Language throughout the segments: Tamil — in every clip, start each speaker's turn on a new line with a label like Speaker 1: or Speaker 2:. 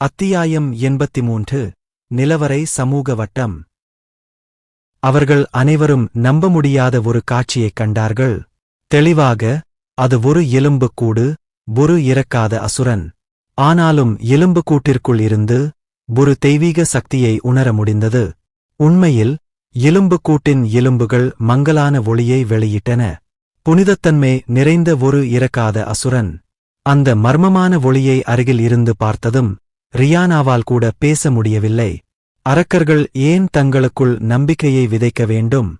Speaker 1: அத்தியாயம் எண்பத்தி மூன்று நிலவரை சமூக வட்டம். அவர்கள் அனைவரும் நம்ப முடியாத ஒரு காட்சியைக் கண்டார்கள். தெளிவாக அது ஒரு எலும்புக்கூடு புரு இறக்காத அசுரன். ஆனாலும் எலும்புக்கூட்டிற்குள் இருந்து ஒரு தெய்வீக சக்தியை உணர முடிந்தது. உண்மையில் எலும்புக்கூட்டின் எலும்புகள் மங்கலான ஒளியை வெளியிட்டன. புனிதத்தன்மை நிறைந்த ஒரு இறக்காத அசுரன். அந்த மர்மமான ஒளியை அருகில் இருந்து பார்த்ததும் ரியானாவால் கூட பேச முடியவில்லை. அரக்கர்கள் ஏன் தங்களுக்குள் நம்பிக்கையை விதைக்க வேண்டும்?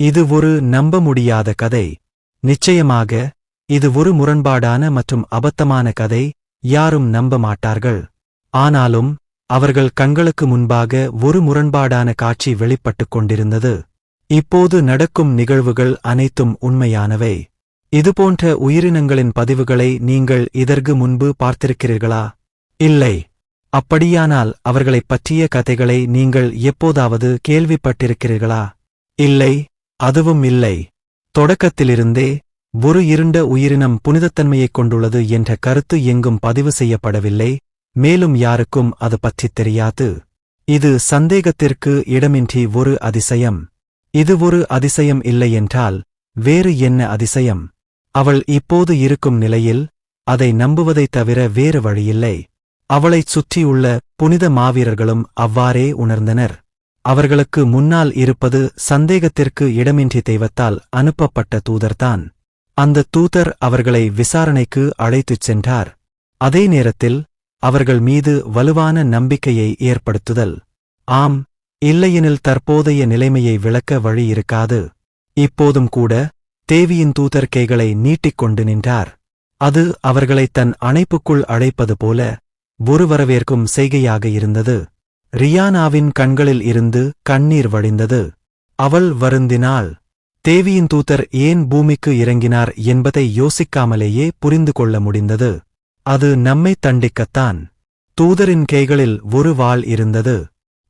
Speaker 1: இது ஒரு நம்ப முடியாத கதை. நிச்சயமாக இது ஒரு முரண்பாடான மற்றும் அபத்தமான கதை யாரும் நம்ப மாட்டார்கள். ஆனாலும் அவர்கள் கண்களுக்கு முன்பாக ஒரு முரண்பாடான காட்சி வெளிப்பட்டுக் கொண்டிருந்தது. இப்போது நடக்கும் நிகழ்வுகள் அனைத்தும் உண்மையானவை. இதுபோன்ற உயிரினங்களின் பதிவுகளை நீங்கள் இதற்கு முன்பு பார்த்திருக்கிறீர்களா? இல்லை. அப்படியானால் அவர்களைப் பற்றிய கதைகளை நீங்கள் எப்போதாவது கேள்விப்பட்டிருக்கிறீர்களா? இல்லை அதுவும் இல்லை. தொடக்கத்திலிருந்தே ஒரு இருண்ட உயிரினம் புனிதத்தன்மையைக் கொண்டுள்ளது என்ற கருத்து எங்கும் பதிவு செய்யப்படவில்லை மேலும் யாருக்கும் அது பற்றித் தெரியாது. இது சந்தேகத்திற்கு இடமின்றி ஒரு அதிசயம். இது ஒரு அதிசயம் இல்லையென்றால் வேறு என்ன அதிசயம்? அவள் இப்போது இருக்கும் நிலையில் அதை நம்புவதைத் தவிர வேறு வழியில்லை. அவளைச் சுற்றியுள்ள புனித மாவீரர்களும் அவ்வாறே உணர்ந்தனர். அவர்களுக்கு முன்னால் இருப்பது சந்தேகத்திற்கு இடமின்றி தெய்வத்தால் அனுப்பப்பட்ட தூதர்தான். அந்த தூதர் அவர்களை விசாரணைக்கு அழைத்துச் சென்றார். அதே நேரத்தில் அவர்கள் மீது வலுவான நம்பிக்கையை ஏற்படுத்துதல். ஆம் இல்லையெனில் தற்போதைய நிலைமையை விளக்க வழி இருக்காது. இப்போதும் கூட தேவியின் தூதர் கைகளை நீட்டிக்கொண்டு நின்றார். அது அவர்களை தன் அணைப்புக்குள் அழைப்பது போல ஒரு வரவேற்கும் செய்கையாக இருந்தது. ரியானாவின் கண்களில் இருந்து கண்ணீர் வழிந்தது அவள் வருந்தினாள். தேவியின் தூதர் ஏன் பூமிக்கு இறங்கினார் என்பதை யோசிக்காமலேயே புரிந்து கொள்ள முடிந்தது. அது நம்மை தண்டிக்கத்தான். தூதரின் கைகளில் ஒரு வாள் இருந்தது.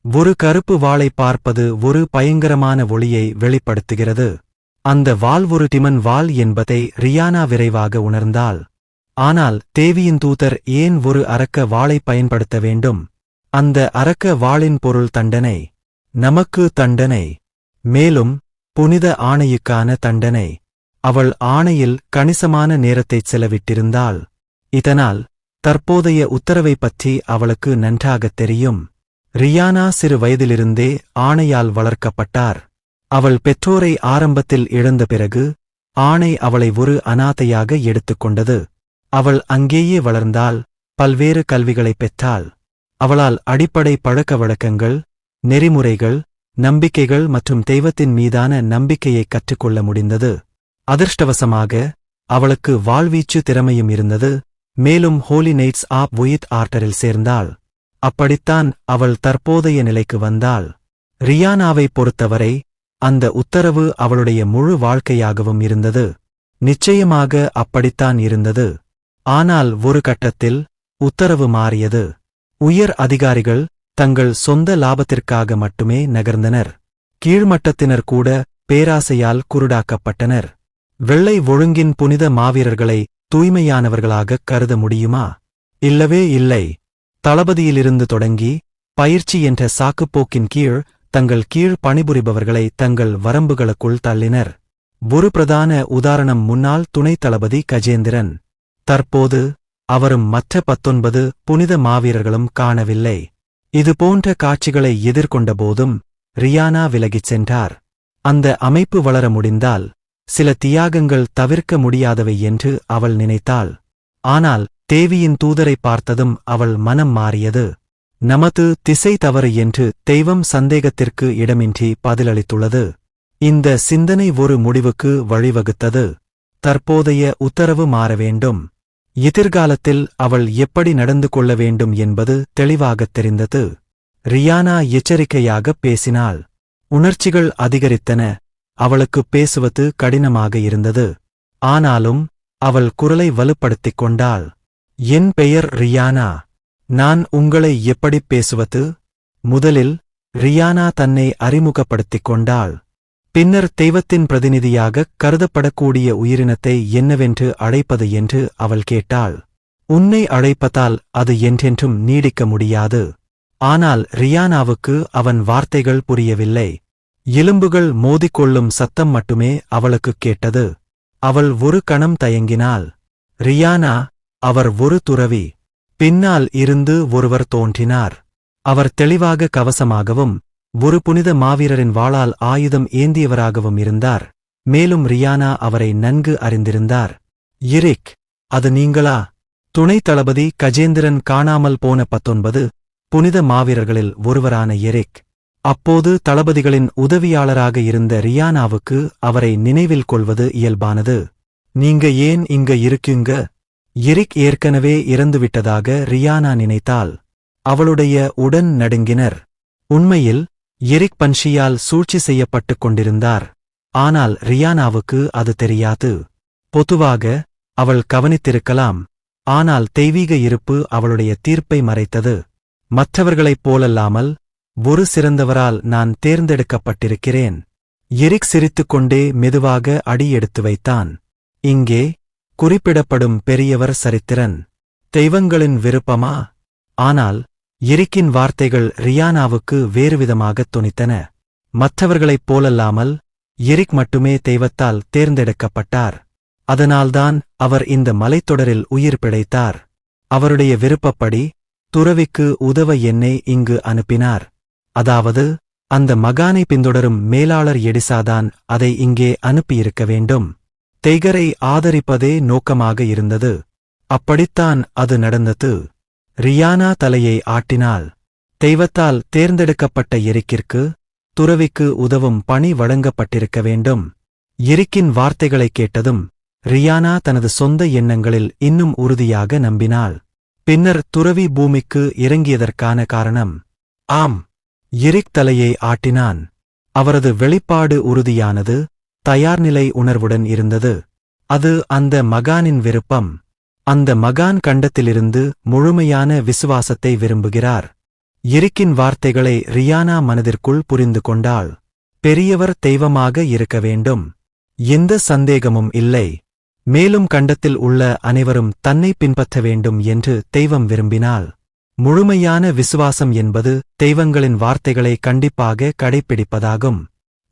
Speaker 1: ஒரு கருப்பு வாளை பார்ப்பது ஒரு பயங்கரமான ஒளியை வெளிப்படுத்துகிறது. அந்த வால் ஒரு டிமன் வாள் என்பதை ரியானா விரைவாக உணர்ந்தாள். ஆனால் தேவியின் தூதர் ஏன் ஒரு அரக்க வாளை பயன்படுத்த வேண்டும்? அந்த அரக்க வாளின் பொருள் தண்டனை நமக்கு தண்டனை மேலும் புனித ஆணையுக்கான தண்டனை. அவள் ஆணையில் கணிசமான நேரத்தைச் செலவிட்டிருந்தாள். இதனால் தற்போதைய உத்தரவை பற்றி அவளுக்கு நன்றாகத் தெரியும். ரியானா சிறு வயதிலிருந்தே ஆணையால் வளர்க்கப்பட்டார். அவள் பெற்றோரை ஆரம்பத்தில் இழந்த பிறகு ஆணை அவளை ஒரு அனாதையாக எடுத்துக்கொண்டது அவள் அங்கேயே வளர்ந்தால் பல்வேறு கல்விகளைப் பெற்றாள். அவளால் அடிப்படை பழக்க வழக்கங்கள் நெறிமுறைகள் நம்பிக்கைகள் மற்றும் தெய்வத்தின் மீதான நம்பிக்கையை கற்றுக்கொள்ள முடிந்தது. அதிர்ஷ்டவசமாக அவளுக்கு வாழ்வீச்சு திறமையும் இருந்தது. மேலும் ஹோலி நைட்ஸ் ஆப் உயித் ஆர்டரில் சேர்ந்தாள். அப்படித்தான் அவள் தற்போதைய நிலைக்கு வந்தாள். ரியானாவைப் பொறுத்தவரை அந்த உத்தரவு அவளுடைய முழு வாழ்க்கையாகவும் இருந்தது. நிச்சயமாக அப்படித்தான் இருந்தது. ஆனால் ஒரு கட்டத்தில் உத்தரவு மாறியது. உயர் அதிகாரிகள் தங்கள் சொந்த லாபத்திற்காக மட்டுமே நகர்ந்தனர். கீழ்மட்டத்தினர் கூட பேராசையால் குருடாக்கப்பட்டனர். வெள்ளை ஒழுங்கின் புனித மாவீரர்களை தூய்மையானவர்களாகக் கருத முடியுமா? இல்லவே இல்லை. தளபதியிலிருந்து தொடங்கி பயிற்சி என்ற சாக்குப்போக்கின் கீழ் தங்கள் கீழ் பணிபுரிபவர்களை தங்கள் வரம்புகளுக்குள் தள்ளினர். ஒரு பிரதான உதாரணம் முன்னாள் துணைத் தளபதி கஜேந்திரன். தற்போது அவரும் மற்ற பத்தொன்பது புனித மாவீரர்களும் காணவில்லை. இதுபோன்ற காட்சிகளை எதிர்கொண்டபோதும் ரியானா விலகிச் சென்றார். அந்த அமைப்பு வளர முடிந்தால் சில தியாகங்கள் தவிர்க்க முடியாதவை என்று அவள் நினைத்தாள். ஆனால் தேவியின் தூதரை பார்த்ததும் அவள் மனம் மாறியது. நமது திசை தவறு என்று தெய்வம் சந்தேகத்திற்கு இடமின்றி பதிலளித்துள்ளது. இந்த சிந்தனை ஒரு முடிவுக்கு வழிவகுத்தது. தற்போதைய உத்தரவு மாற வேண்டும். எதிர்காலத்தில் அவள் எப்படி நடந்து கொள்ள வேண்டும் என்பது தெளிவாகத் தெரிந்தது. ரியானா எச்சரிக்கையாகப் பேசினாள். உணர்ச்சிகள் அதிகரித்தன. அவளுக்கு பேசுவது கடினமாக இருந்தது. ஆனாலும் அவள் குரலை வலுப்படுத்திக் கொண்டாள். என் பெயர் ரியானா. நான் உங்களை எப்படிப் பேசுவது? முதலில் ரியானா தன்னை அறிமுகப்படுத்திக் கொண்டாள். பின்னர் தெய்வத்தின் பிரதிநிதியாகக் கருதப்படக்கூடிய உயிரினத்தை என்னவென்று அழைப்பது என்று அவள் கேட்டாள். உன்னை அழைப்பதால் அது என்றென்றும் நீடிக்க முடியாது. ஆனால் ரியானாவுக்கு அவன் வார்த்தைகள் புரியவில்லை. எலும்புகள் மோதிக்கொள்ளும் சத்தம் மட்டுமே அவளுக்குக் கேட்டது. அவள் ஒரு கணம் தயங்கினாள். ரியானா அவர் ஒரு துறவி. பின்னால் இருந்து ஒருவர் தோன்றினார். அவர் தெளிவாக கவசமாகவும் ஒரு புனித மாவீரரின் வாளால் ஆயுதம் ஏந்தியவராகவும் இருந்தார். மேலும் ரியானா அவரை நன்கு அறிந்திருந்தார். இரிக் அது நீங்களா? துணைத் தளபதி கஜேந்திரன் காணாமல் போன பத்தொன்பது புனித மாவீரர்களில் ஒருவரான எரிக். அப்போது தளபதிகளின் உதவியாளராக இருந்த ரியானாவுக்கு அவரை நினைவில் கொள்வது இயல்பானது. நீங்க ஏன் இங்க இருக்கீங்க? எரிக் ஏற்கனவே இறந்துவிட்டதாக ரியானா நினைத்தால் அவளுடைய உடன் நடுங்கினர். உண்மையில் எரிக் பன்ஷியால் சூழ்ச்சி செய்யப்பட்டுக் கொண்டிருந்தார். ஆனால் ரியானாவுக்கு அது தெரியாது. பொதுவாக அவள் கவனித்திருக்கலாம். ஆனால் தெய்வீக இருப்பு அவளுடைய தீர்ப்பை மறைத்தது. மற்றவர்களைப் போலல்லாமல் ஒரு சிறந்தவரால் நான் தேர்ந்தெடுக்கப்பட்டிருக்கிறேன். எரிக் சிரித்துக்கொண்டே மெதுவாக அடியெடுத்து வைத்தான். இங்கே குறிப்பிடப்படும் பெரியவர் சரித்திரன். தெய்வங்களின் விருப்பமா? ஆனால் எரிக்கின் வார்த்தைகள் ரியானாவுக்கு வேறுவிதமாகத் துணித்தன மற்றவர்களைப் போலல்லாமல் எரிக் மட்டுமே தெய்வத்தால் தேர்ந்தெடுக்கப்பட்டார். அதனால்தான் அவர் இந்த மலைத்தொடரில் உயிர் பிழைத்தார். அவருடைய விருப்பப்படி துறவிக்கு உதவ என்னை இங்கு அனுப்பினார். அதாவது அந்த மகானை பின்தொடரும் மேலாளர் எடிசாதான் அதை இங்கே அனுப்பியிருக்க வேண்டும். தெய்கரை ஆதரிப்பதே நோக்கமாக இருந்தது. அப்படித்தான் அது நடந்தது. ரியானா தலையை ஆட்டினாள் தெய்வத்தால் தேர்ந்தெடுக்கப்பட்ட எரிக்கிற்கு துறவிக்கு உதவும் பணி வழங்கப்பட்டிருக்க வேண்டும். எரிக்கின் வார்த்தைகளைக் கேட்டதும் ரியானா தனது சொந்த எண்ணங்களில் இன்னும் உறுதியாக நம்பினாள். பின்னர் துறவி பூமிக்கு இறங்கியதற்கான காரணம் ஆம் எரிக் தலையை ஆட்டினான். அவரது வெளிப்பாடு உறுதியானது தயார்நிலை உணர்வுடன் இருந்தது. அது அந்த மகானின் விருப்பம். அந்த மகான் கண்டத்திலிருந்து முழுமையான விசுவாசத்தை விரும்புகிறார். எரிக்கின் வார்த்தைகளை ரியானா மனதிற்குள் புரிந்து கொண்டாள். பெரியவர் தெய்வமாக இருக்க வேண்டும். எந்த சந்தேகமும் இல்லை. மேலும் கண்டத்தில் உள்ள அனைவரும் தன்னை பின்பற்ற வேண்டும் என்று தெய்வம் விரும்பினால் முழுமையான விசுவாசம் என்பது தெய்வங்களின் வார்த்தைகளை கண்டிப்பாக கடைப்பிடிப்பதாகும்.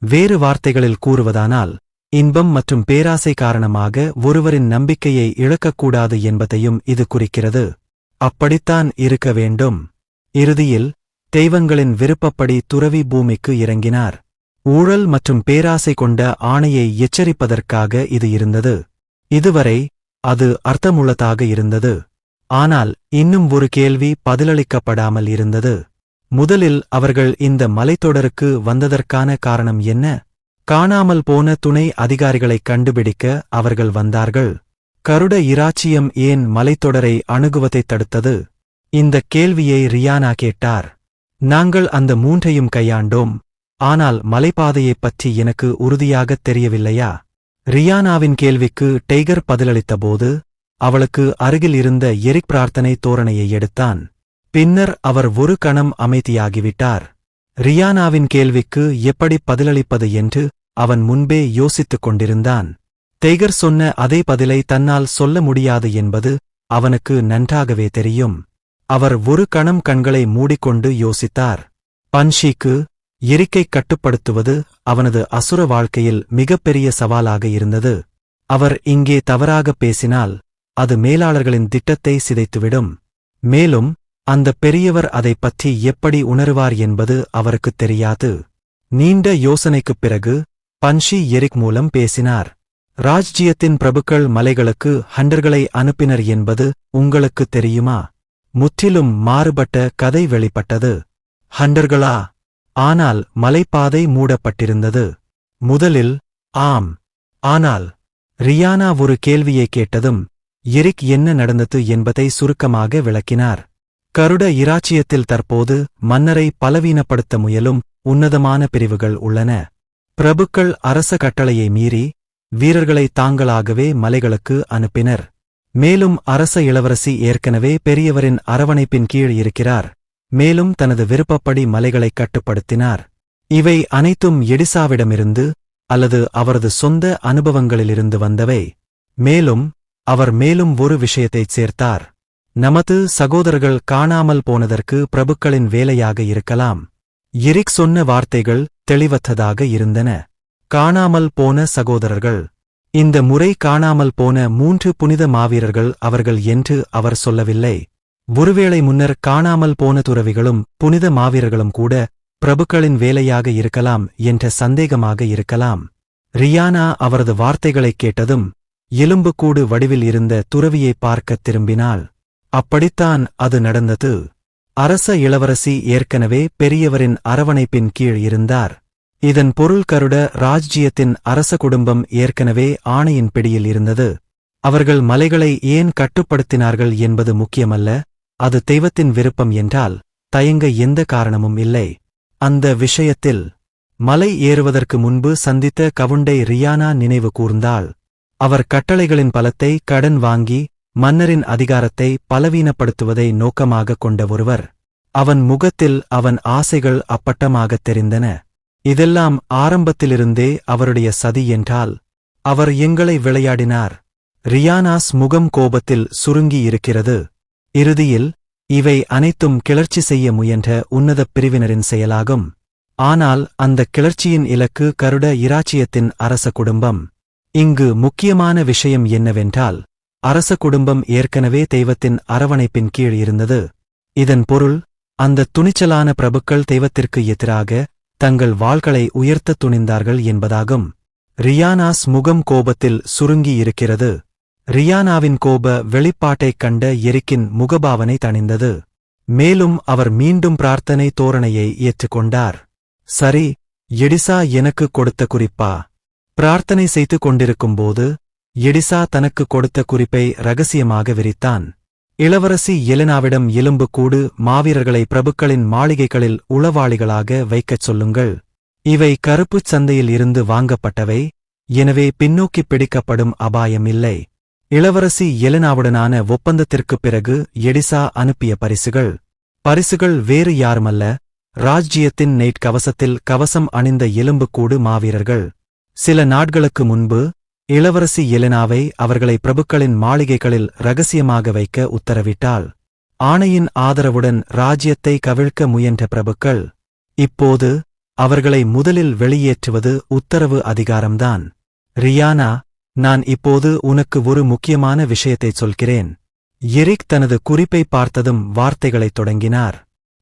Speaker 1: வேறு வார்த்தைகளில் கூறுவதானால் இன்பம் மற்றும் பேராசை காரணமாக ஒருவரின் நம்பிக்கையை இழக்கக்கூடாது என்பதையும் இது குறிக்கிறது. அப்படித்தான் இருக்க வேண்டும். இறுதியில் தெய்வங்களின் விருப்பப்படி துறவி பூமிக்கு இறங்கினார். ஊழல் மற்றும் பேராசை கொண்ட ஆணையை எச்சரிப்பதற்காக இது இருந்தது. இதுவரை அது அர்த்தமுள்ளதாக இருந்தது. ஆனால் இன்னும் ஒரு கேள்வி பதிலளிக்கப்படாமல் இருந்தது. முதலில் அவர்கள் இந்த மலைத்தொடருக்கு வந்ததற்கான காரணம் என்ன? காணாமல் போன துணை அதிகாரிகளைக் கண்டுபிடிக்க அவர்கள் வந்தார்கள். கருட இராச்சியம் ஏன் மலைத்தொடரை அணுகுவதைத் தடுத்தது? இந்த கேள்வியை ரியானா கேட்டார். நாங்கள் அந்த மூன்றையும் கையாண்டோம். ஆனால் மலைப்பாதையைப் பற்றி எனக்கு உறுதியாகத் தெரியவில்லையா? ரியானாவின் கேள்விக்கு டெய்கர் பதிலளித்தபோது அவளுக்கு அருகில் இருந்த எரிக் பிரார்த்தனை தோரணையை எடுத்தான். பின்னர் அவர் ஒரு கணம் அமைதியாகிவிட்டார். ரியானாவின் கேள்விக்கு எப்படி பதிலளிப்பது என்று அவன் முன்பே யோசித்துக் கொண்டிருந்தான். டெய்கர் சொன்ன அதே பதிலை தன்னால் சொல்ல முடியாது என்பது அவனுக்கு நன்றாகவே தெரியும். அவர் ஒரு கணம் கண்களை மூடிக்கொண்டு யோசித்தார். பன்ஷிக்கு எரிக்கை கட்டுப்படுத்துவது அவனது அசுர வாழ்க்கையில் மிகப்பெரிய சவாலாக இருந்தது. அவர் இங்கே தவறாகப் பேசினால் அது மேலாளர்களின் திட்டத்தை சிதைத்துவிடும். மேலும் அந்த பெரியவர் அதைப் பற்றி எப்படி உணருவார் என்பது அவருக்குத் தெரியாது. நீண்ட யோசனைக்குப் பிறகு பன்ஷி எரிக் மூலம் பேசினார். ராஜ்ஜியத்தின் பிரபுக்கள் மலைகளுக்கு ஹண்டர்களை அனுப்பினர் என்பது உங்களுக்குத் தெரியுமா? முற்றிலும் மாறுபட்ட கதை வெளிப்பட்டது. ஹண்டர்களா? ஆனால் மலைப்பாதை மூடப்பட்டிருந்தது. முதலில் ஆம். ஆனால் ரியானா ஒரு கேள்வியை கேட்டதும் எரிக் என்ன நடந்தது என்பதை சுருக்கமாக விளக்கினார். கருட இராச்சியத்தில் தற்போது மன்னரை பலவீனப்படுத்த முயலும் உன்னதமான பிரிவுகள் உள்ளன. பிரபுக்கள் அரச கட்டளையை மீறி வீரர்களை தாங்களாகவே மலைகளுக்கு அனுப்பினர். மேலும் அரச இளவரசி ஏற்கனவே பெரியவரின் அரவணைப்பின் கீழ் இருக்கிறார். மேலும் தனது விருப்பப்படி மலைகளைக் கட்டுப்படுத்தினார். இவை அனைத்தும் எடிசாவிடமிருந்து அல்லது அவரது சொந்த அனுபவங்களிலிருந்து வந்தவை. மேலும் அவர் மேலும் ஒரு விஷயத்தைச் சேர்த்தார். நமது சகோதரர்கள் காணாமல் போனதற்கு பிரபுக்களின் வேலையாக இருக்கலாம். எரிக் சொன்ன வார்த்தைகள் தெளிவற்றதாக இருந்தன. காணாமல் போன சகோதரர்கள். இந்த முறை காணாமல் போன மூன்று புனித மாவீரர்கள் அவர்கள் என்று அவர் சொல்லவில்லை. ஒருவேளை முன்னர் காணாமல் போன துறவிகளும் புனித மாவீரர்களும் கூட பிரபுக்களின் வேலையாக இருக்கலாம் என்ற சந்தேகமாக இருக்கலாம். ரியானா அவரது வார்த்தைகளைக் கேட்டதும் எலும்புக்கூடு வடிவில் இருந்த துறவியை பார்க்கத் திரும்பினாள். அப்படித்தான் அது நடந்தது. அரச இளவரசி ஏற்கனவே பெரியவரின் அரவணைப்பின் கீழ் இருந்தார். இதன் பொருள் கருட ராஜ்ஜியத்தின் அரச குடும்பம் ஏற்கனவே ஆணையின் பிடியில் இருந்தது. அவர்கள் மலைகளை ஏன் கட்டுப்படுத்தினார்கள் என்பது முக்கியமல்ல அது தெய்வத்தின் விருப்பம் என்றால் தயங்க எந்த காரணமும் இல்லை. அந்த விஷயத்தில் மலை ஏறுவதற்கு முன்பு சந்தித்த கவுண்டை ரியானா நினைவு கூர்ந்தாள். அவர் கட்டளைகளின் பலத்தை கடன் வாங்கி மன்னரின் அதிகாரத்தை பலவீனப்படுத்துவதை நோக்கமாகக் கொண்ட ஒருவர் அவன் முகத்தில் அவன் ஆசைகள் அப்பட்டமாகத் தெரிந்தன. இதெல்லாம் ஆரம்பத்திலிருந்தே அவருடைய சதி என்றால் அவர் எங்களை விளையாடினார். ரியானாஸ் முகம் கோபத்தில் சுருங்கி இருக்கிறது. இறுதியில் இவை அனைத்தும் கிளர்ச்சி செய்ய முயன்ற உன்னதப் பிரிவினரின் செயலாகும். ஆனால் அந்த கிளர்ச்சியின் இலக்கு கருட இராச்சியத்தின் அரச குடும்பம். இங்கு முக்கியமான விஷயம் என்னவென்றால் அரச குடும்பம் ஏற்கனவே தெய்வத்தின் அரவணைப்பின் கீழ் இருந்தது. இதன் பொருள் அந்த துணிச்சலான பிரபுக்கள் தெய்வத்திற்கு எதிராக தங்கள் வாள்களை உயர்த்தத் துணிந்தார்கள் என்பதாகும். ரியானாஸ் முகம் கோபத்தில் சுருங்கி இருக்கிறது. ரியானாவின் கோப வெளிப்பாட்டைக் கண்ட எரிக்கின் முகபாவனை தணிந்தது. மேலும் அவர் மீண்டும் பிரார்த்தனை தோரணையை ஏற்றுக்கொண்டார். சரி எடிசா எனக்கு கொடுத்த குறிப்பா? பிரார்த்தனை செய்து கொண்டிருக்கும்போது எடிசா தனக்கு கொடுத்த குறிப்பை ரகசியமாக விரித்தான். இளவரசி எலினாவிடம் எலும்புக்கூடு மாவீரர்களை பிரபுக்களின் மாளிகைகளில் உளவாளிகளாக வைக்கச் சொல்லுங்கள். இவை கருப்புச் சந்தையில் இருந்து வாங்கப்பட்டவை எனவே பின்னோக்கிப் பிடிக்கப்படும் அபாயம் இல்லை. இளவரசி எலினாவுடனான ஒப்பந்தத்திற்குப் பிறகு எடிசா அனுப்பிய பரிசுகள். பரிசுகள் வேறு யாருமல்ல ராஜ்ஜியத்தின் நெய்ட் கவசத்தில் கவசம் அணிந்த எலும்புக்கூடு மாவீரர்கள். சில நாட்களுக்கு முன்பு இளவரசி எலினாவை அவர்களை பிரபுக்களின் மாளிகைகளில் ரகசியமாக வைக்க உத்தரவிட்டாள். ஆணையின் ஆதரவுடன் ராஜ்யத்தை கவிழ்க்க முயன்ற பிரபுக்கள் இப்போது அவர்களை முதலில் வெளியேற்றுவது உத்தரவு அதிகாரம்தான். ரியானா நான் இப்போது உனக்கு ஒரு முக்கியமான விஷயத்தைச் சொல்கிறேன். எரிக் தனது குறிப்பை பார்த்ததும் வார்த்தைகளைத் தொடங்கினார்.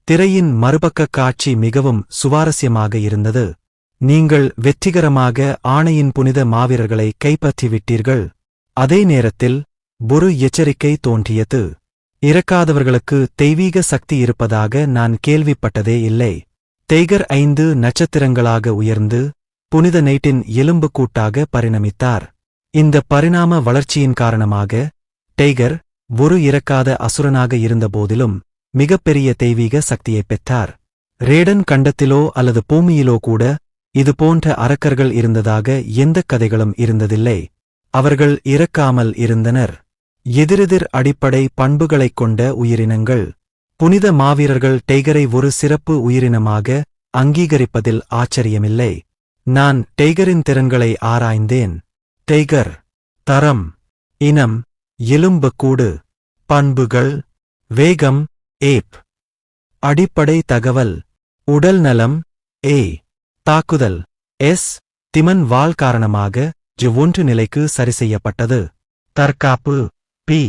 Speaker 1: திரையின் மறுபக்க காட்சி மிகவும் சுவாரஸ்யமாக இருந்தது. நீங்கள் வெற்றிகரமாக ஆணையின் புனித மாவீரர்களை கைப்பற்றிவிட்டீர்கள். அதே நேரத்தில் ஒரு எச்சரிக்கை தோன்றியது. இறக்காதவர்களுக்கு தெய்வீக சக்தி இருப்பதாக நான் கேள்விப்பட்டதே இல்லை. தெய்கர் ஐந்து நட்சத்திரங்களாக உயர்ந்து புனித நைட்டின் எலும்புக்கூட்டாக பரிணமித்தார். இந்த பரிணாம வளர்ச்சியின் காரணமாக டெய்கர் ஒரு இறக்காத அசுரனாக இருந்தபோதிலும் மிகப்பெரிய தெய்வீக சக்தியைப் பெற்றார். ரேடன் கண்டத்திலோ அல்லது பூமியிலோ கூட இது போன்ற அரக்கர்கள் இருந்ததாக எந்தக் கதைகளும் இருந்ததில்லை. அவர்கள் இறக்காமல் இருந்தனர். எதிரெதிர் அடிப்படை பண்புகளைக் கொண்ட உயிரினங்கள். புனித மாவீரர்கள் டெய்கரை ஒரு சிறப்பு உயிரினமாக அங்கீகரிப்பதில் ஆச்சரியமில்லை. நான் டெய்கரின் திறன்களை ஆராய்ந்தேன். டெய்கர் தரம் இனம் எலும்புக்கூடு பண்புகள் வேகம் ஏப் அடிப்படை தகவல் உடல் நலம் ஏ. தாக்குதல். எஸ். திமன் வால் காரணமாக ஜி ஒன்று நிலைக்கு சரி செய்யப்பட்டது. தற்காப்பு. பி.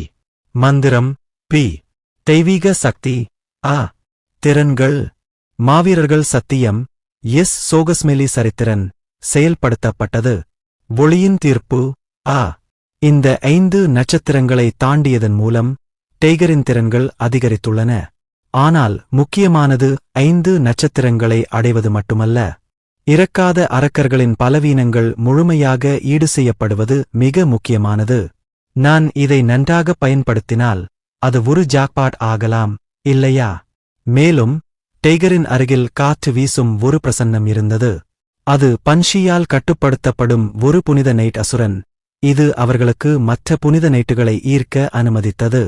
Speaker 1: மந்திரம். பி. தெய்வீக சக்தி. ஆ. திறன்கள். மாவீரர்கள் சத்தியம். எஸ். சோகஸ்மெலி சரித்திரன். செயல்படுத்தப்பட்டது. ஒளியின் தீர்ப்பு. ஆ. இந்த ஐந்து நட்சத்திரங்களை தாண்டியதன் மூலம் டெய்கரின் திறன்கள் அதிகரித்துள்ளன. ஆனால் முக்கியமானது ஐந்து நட்சத்திரங்களை அடைவது மட்டுமல்ல. இறக்காத அரக்கர்களின் பலவீனங்கள் முழுமையாக ஈடு செய்யப்படுவது மிக முக்கியமானது. நான் இதை நன்றாக பயன்படுத்தினால் அது ஒரு ஜாக்பாட் ஆகலாம் இல்லையா? மேலும் டெய்கரின் அருகில் காற்று வீசும் ஒரு பிரசன்னம் இருந்தது. அது பன்ஷியால் கட்டுப்படுத்தப்படும் ஒரு புனித நைட் அசுரன். இது அவர்களுக்கு மற்ற புனித நைட்டுகளை ஈர்க்க அனுமதித்தது.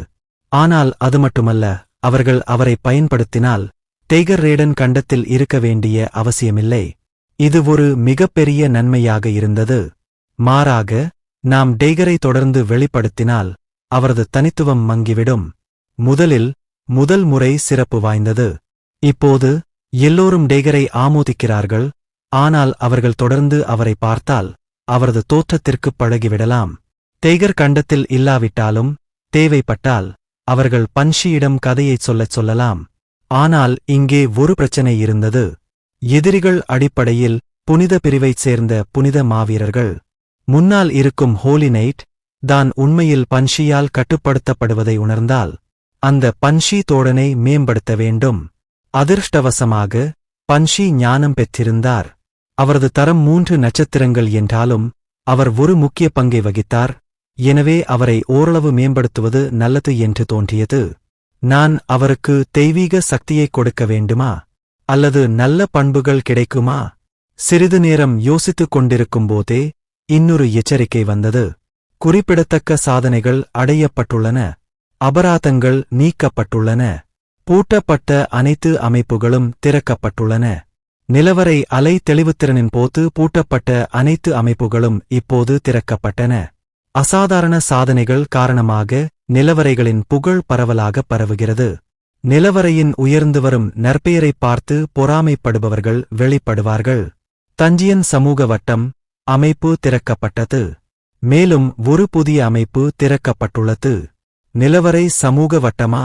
Speaker 1: ஆனால் அது மட்டுமல்ல அவர்கள் அவரை பயன்படுத்தினால் டெய்கர் ரேடன் கண்டத்தில் இருக்க வேண்டிய அவசியமில்லை. இது ஒரு மிகப்பெரிய நன்மையாக இருந்தது. மாறாக நாம் டெய்கரை தொடர்ந்து வெளிப்படுத்தினால் அவரது தனித்துவம் மங்கிவிடும். முதலில் முதல் முறை சிறப்பு வாய்ந்தது. இப்போது எல்லோரும் டேகரை ஆமோதிக்கிறார்கள் ஆனால் அவர்கள் தொடர்ந்து அவரை பார்த்தால் அவரது தோற்றத்திற்குப் பழகிவிடலாம். டெய்கர் கண்டத்தில் இல்லாவிட்டாலும் தேவைப்பட்டால் அவர்கள் பன்ஷியிடம் கதையைச் சொல்லச் சொல்லலாம். ஆனால் இங்கே ஒரு பிரச்சனை இருந்தது. எதிரிகள் அடிப்படையில் புனித பிரிவைச் சேர்ந்த புனித மாவீரர்கள். முன்னால் இருக்கும் ஹோலி நைட் தான் உண்மையில் பன்ஷியால் கட்டுப்படுத்தப்படுவதை உணர்ந்தால் அந்த பன்ஷி தோழனை மேம்படுத்த வேண்டும். அதிர்ஷ்டவசமாக பன்ஷி ஞானம் பெற்றிருந்தார். அவரது தரம் மூன்று நட்சத்திரங்கள் என்றாலும் அவர் ஒரு முக்கிய பங்கை வகித்தார். எனவே அவரை ஓரளவு மேம்படுத்துவது நல்லது என்று தோன்றியது. நான் அவருக்கு தெய்வீக சக்தியைக் கொடுக்க வேண்டுமா? அல்லது நல்ல பண்புகள் கிடைக்குமா? சிறிது நேரம் யோசித்துக் கொண்டிருக்கும்போதே இன்னொரு எச்சரிக்கை வந்தது. குறிப்பிடத்தக்க சாதனைகள் அடையப்பட்டுள்ளன. அபராதங்கள் நீக்கப்பட்டுள்ளன. பூட்டப்பட்ட அனைத்து அமைப்புகளும் திறக்கப்பட்டுள்ளன. நிலவரை அலை தெளிவுத்திறனின் போது பூட்டப்பட்ட அனைத்து அமைப்புகளும் இப்போது திறக்கப்பட்டன. அசாதாரண சாதனைகள் காரணமாக நிலவரைகளின் புகழ் பரவலாக பரவுகிறது. நிலவரையின் உயர்ந்து வரும் நற்பெயரைப் பார்த்து பொறாமைப்படுபவர்கள் வெளிப்படுவார்கள். தஞ்சியன் சமூக வட்டம் அமைப்பு திறக்கப்பட்டது. மேலும் ஒரு புதிய அமைப்பு திறக்கப்பட்டுள்ளது. நிலவரை சமூக வட்டமா?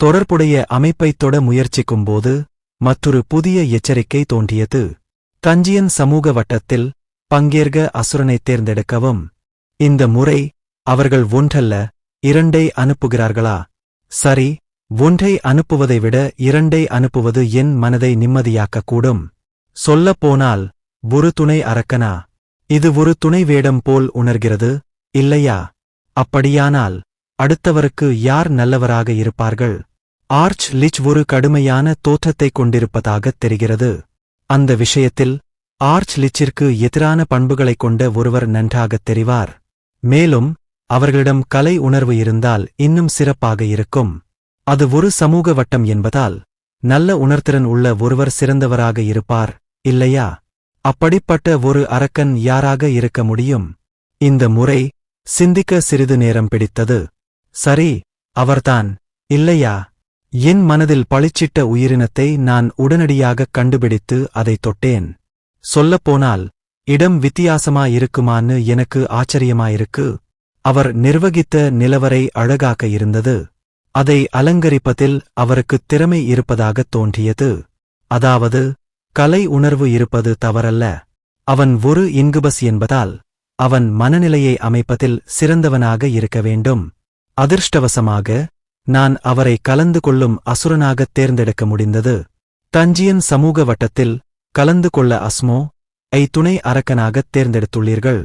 Speaker 1: தொடர்புடைய அமைப்பைத் தொட முயற்சிக்கும்போது மற்றொரு புதிய எச்சரிக்கை தோன்றியது. தஞ்சியன் சமூக வட்டத்தில் பங்கேற்க அசுரனைத் தேர்ந்தெடுக்கவும். இந்த முறை அவர்கள் ஒன்றல்ல இரண்டை அனுப்புகிறார்களா? சரி ஒன்றை அனுப்புவதை விட இரண்டை அனுப்புவது என் மனதை நிம்மதியாக்கக்கூடும். சொல்லப்போனால் ஒரு துணை அரக்கனா? இது ஒரு துணை வேடம் போல் உணர்கிறது இல்லையா? அப்படியானால் அடுத்தவருக்கு யார் நல்லவராக இருப்பார்கள்? ஆர்ச் லிச் ஒரு கடுமையான தோற்றத்தைக் கொண்டிருப்பதாகத் தெரிகிறது. அந்த விஷயத்தில் ஆர்ச் லிச்சிற்கு எதிரான பண்புகளைக் கொண்ட ஒருவர் நன்றாகத் தெரிவார். மேலும் அவர்களிடம் கலை உணர்வு இருந்தால் இன்னும் சிறப்பாக இருக்கும். அது ஒரு சமூக வட்டம் என்பதால் நல்ல உணர்திறன் உள்ள ஒருவர் சிறந்தவராக இருப்பார் இல்லையா? அப்படிப்பட்ட ஒரு அரக்கன் யாராக இருக்க முடியும்? இந்த முறை சிந்திக்க சிறிது நேரம் பிடித்தது. சரி அவர்தான். இல்லையா? என் மனதில் பளிச்சிட்ட உயிரினத்தை நான் உடனடியாகக் கண்டுபிடித்து அதைத் தொட்டேன். சொல்லப்போனால் இடம் வித்தியாசமா இருக்குமான்னு எனக்கு ஆச்சரியமாயிருக்கு. அவர் நிர்வகித்த நிலவரை அழகாக இருந்தது. அதை அலங்கரிப்பதில் அவருக்கு திறமை இருப்பதாகத் தோன்றியது. அதாவது கலை உணர்வு இருப்பது தவறல்ல. அவன் ஒரு இன்குபஸ் என்பதால் அவன் மனநிலையை அமைப்பதில் சிறந்தவனாக இருக்க வேண்டும். அதிர்ஷ்டவசமாக நான் அவரை கலந்து கொள்ளும் அசுரனாகத் தேர்ந்தெடுக்க முடிந்தது. தஞ்சியன் சமூக வட்டத்தில் கலந்து கொள்ள அஸ்மோ ஐ துணை அரக்கனாகத் தேர்ந்தெடுத்துள்ளீர்கள்.